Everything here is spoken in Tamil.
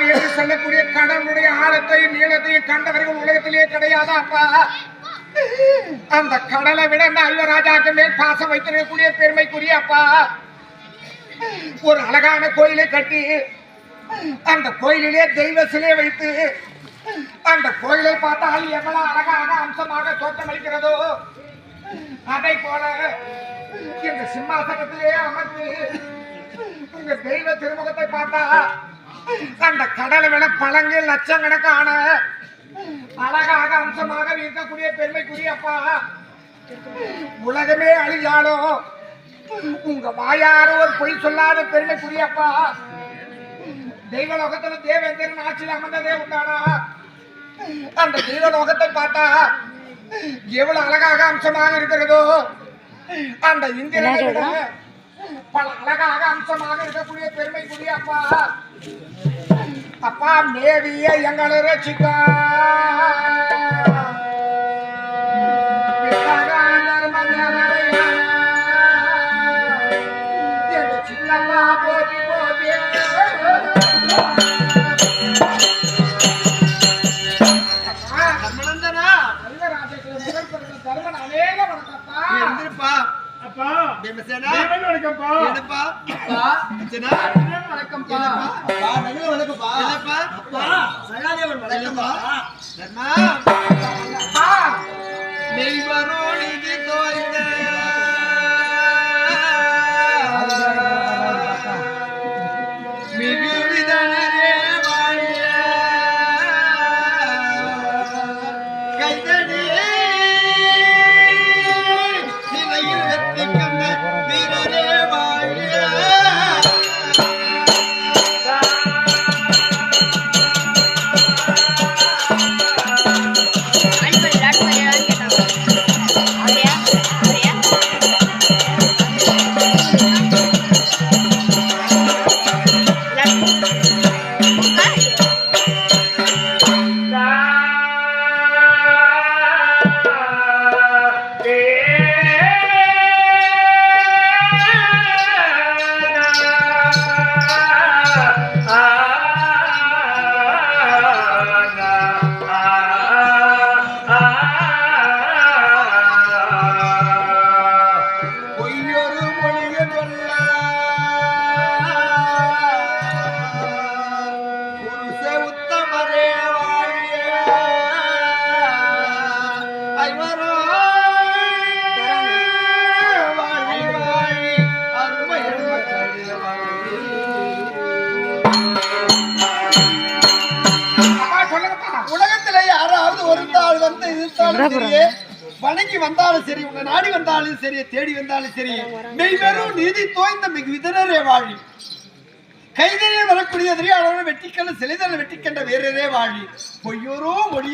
காவி என்று சொல்லக்கூடிய கடவுளுடைய ஆழத்தையும் நீளத்தையும் கண்டவர்கள் உலகத்திலே கிடையாதா அப்பா அந்த கடலை விட நல்வராஜாக்கு மேல் பாசம் வைத்திருக்கக்கூடிய பெருமைக்குரிய அப்பா ஒரு அழகான கோயிலை கட்டி அந்த கோயிலிலே தெய்வ சிலை வைத்து அந்த கோயிலை பார்த்தால் எவ்வளவு அழகாக அம்சமாக தோற்றமளிக்கிறதோ? அதை போல இந்த சிம்மாசனத்திலே அமர்ந்து உங்க தெய்வ திருமுகத்தை பார்த்தா அந்த கடலை விட பழங்கு லட்சக்கணக்கான. அழகாக அம்சமாக இருக்கக்கூடிய பெருமைக்குரிய அப்பா உலகமே அழிஞ்சாலும் உங்க வாயார ஒரு பொய் சொல்லாத பெருமைக்குரிய அப்பா தெய்வலோகத்துல தேவேந்திரன் ஆட்சியில் அமர்ந்ததே உண்டானா? அந்த தெய்வலோகத்தை பார்த்தா எவ்வளவு அழகாக அம்சமாக இருக்கிறதோ? அந்த இந்திரனை பல அழகாக அம்சமாக இருக்கக்கூடிய பெருமைக்குரிய அப்பா அப்பா மேவிய எங்களை ரசிக்கா சின்னப்பா போதி அநேக வணக்கம்ப்பா. எந்திருப்பா அப்பா. பீமசேனா வணக்கம்ப்பா. என்னப்பா? அப்பா அர்ச்சனா வணக்கம்ப்பா. அப்பா நகுல வணக்கம்ப்பா. என்னப்பா? அப்பா சகாதேவன் வணக்கம்ப்பா. தர்மா அப்பா, இருந்தாலும் சரியே வணங்கி வந்தாலும் சரி உன்னை நாடி வந்தாலும் சரி தேடி வந்தாலும் சரி மெய்வெறும் நீதி தோய்ந்த மிகு விதனரே வாழி. கைதறியில் வரக்கூடிய அளவு வெட்டிக்கல்ல சிலைதல வெட்டிக்கண்ட வீரரே வாழி. பொய்யோரோ மொழி